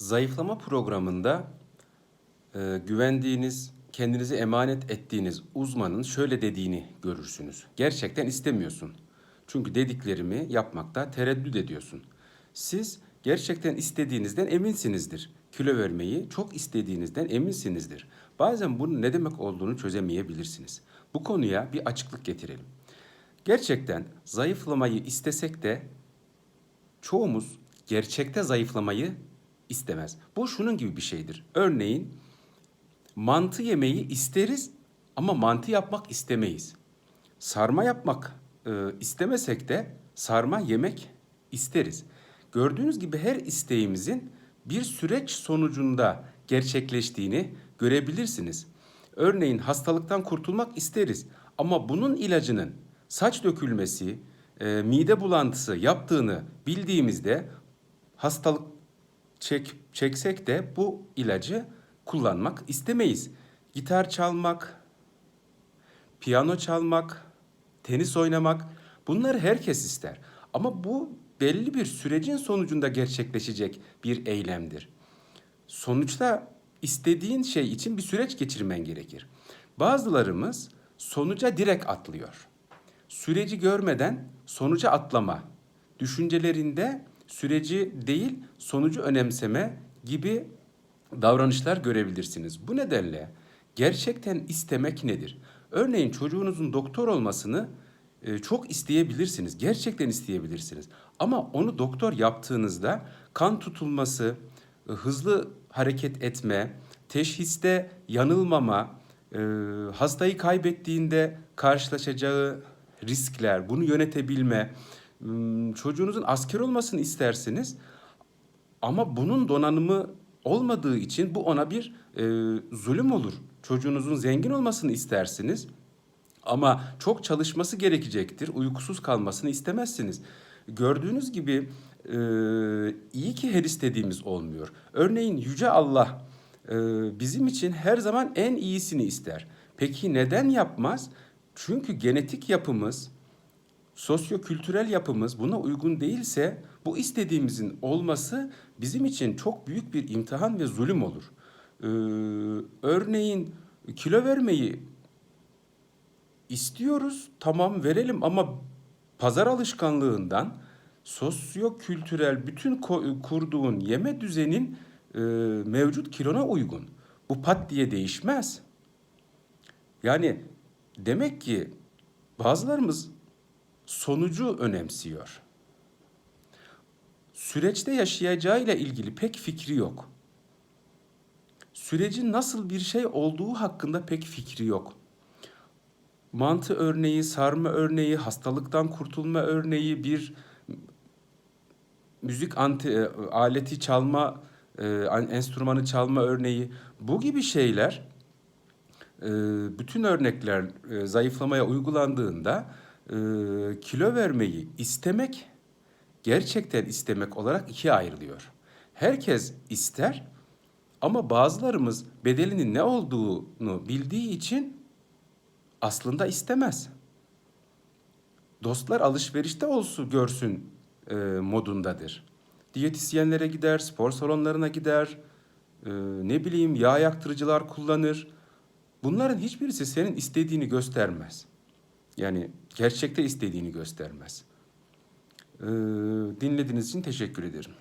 Zayıflama programında e, güvendiğiniz, kendinizi emanet ettiğiniz uzmanın şöyle dediğini görürsünüz. Gerçekten istemiyorsun. Çünkü dediklerimi yapmakta tereddüt ediyorsun. Siz gerçekten istediğinizden eminsinizdir. Kilo vermeyi çok istediğinizden eminsinizdir. Bazen bunun ne demek olduğunu çözemeyebilirsiniz. Bu konuya bir açıklık getirelim. Gerçekten zayıflamayı istesek de çoğumuz gerçekte zayıflamayı istemez. Bu şunun gibi bir şeydir. Örneğin mantı yemeyi isteriz ama mantı yapmak istemeyiz. Sarma yapmak e, istemesek de sarma yemek isteriz. Gördüğünüz gibi her isteğimizin bir süreç sonucunda gerçekleştiğini görebilirsiniz. Örneğin hastalıktan kurtulmak isteriz ama bunun ilacının saç dökülmesi, e, mide bulantısı yaptığını bildiğimizde hastalık çek, çeksek de bu ilacı kullanmak istemeyiz. Gitar çalmak, piyano çalmak, tenis oynamak bunları herkes ister. Ama bu belli bir sürecin sonucunda gerçekleşecek bir eylemdir. Sonuçta istediğin şey için bir süreç geçirmen gerekir. Bazılarımız sonuca direkt atlıyor. Süreci görmeden sonuca atlama, düşüncelerinde süreci değil sonucu önemseme gibi davranışlar görebilirsiniz. Bu nedenle gerçekten istemek nedir? Örneğin çocuğunuzun doktor olmasını e, çok isteyebilirsiniz. Gerçekten isteyebilirsiniz. Ama onu doktor yaptığınızda kan tutulması, e, hızlı hareket etme, teşhiste yanılmama, e, hastayı kaybettiğinde karşılaşacağı riskler, bunu yönetebilme, çocuğunuzun asker olmasını istersiniz. Ama bunun donanımı olmadığı için bu ona bir e, zulüm olur. Çocuğunuzun zengin olmasını istersiniz. Ama çok çalışması gerekecektir. Uykusuz kalmasını istemezsiniz. Gördüğünüz gibi e, iyi ki her istediğimiz olmuyor. Örneğin Yüce Allah e, bizim için her zaman en iyisini ister. Peki neden yapmaz? Çünkü genetik yapımız, sosyo-kültürel yapımız buna uygun değilse bu istediğimizin olması bizim için çok büyük bir imtihan ve zulüm olur. Ee, örneğin kilo vermeyi istiyoruz, tamam verelim ama pazar alışkanlığından sosyo-kültürel bütün kurduğun yeme düzenin e, mevcut kilona uygun. Bu pat diye değişmez. Yani demek ki bazılarımız sonucu önemsiyor. Süreçte yaşayacağıyla ilgili pek fikri yok. Sürecin nasıl bir şey olduğu hakkında pek fikri yok. Mantı örneği, sarma örneği, hastalıktan kurtulma örneği, bir müzik anti, e, aleti çalma, e, enstrümanı çalma örneği bu gibi şeyler e, bütün örnekler zayıflamaya uygulandığında e, kilo vermeyi istemek gerçekten istemek olarak ikiye ayrılıyor. Herkes ister ama bazılarımız bedelinin ne olduğunu bildiği için aslında istemez. Dostlar alışverişte olsun görsün e, modundadır. Diyetisyenlere gider, spor salonlarına gider, e, ne bileyim yağ yaktırıcılar kullanır. Bunların hiçbirisi senin istediğini göstermez. Yani gerçekte istediğini göstermez. Ee, dinlediğiniz için teşekkür ederim.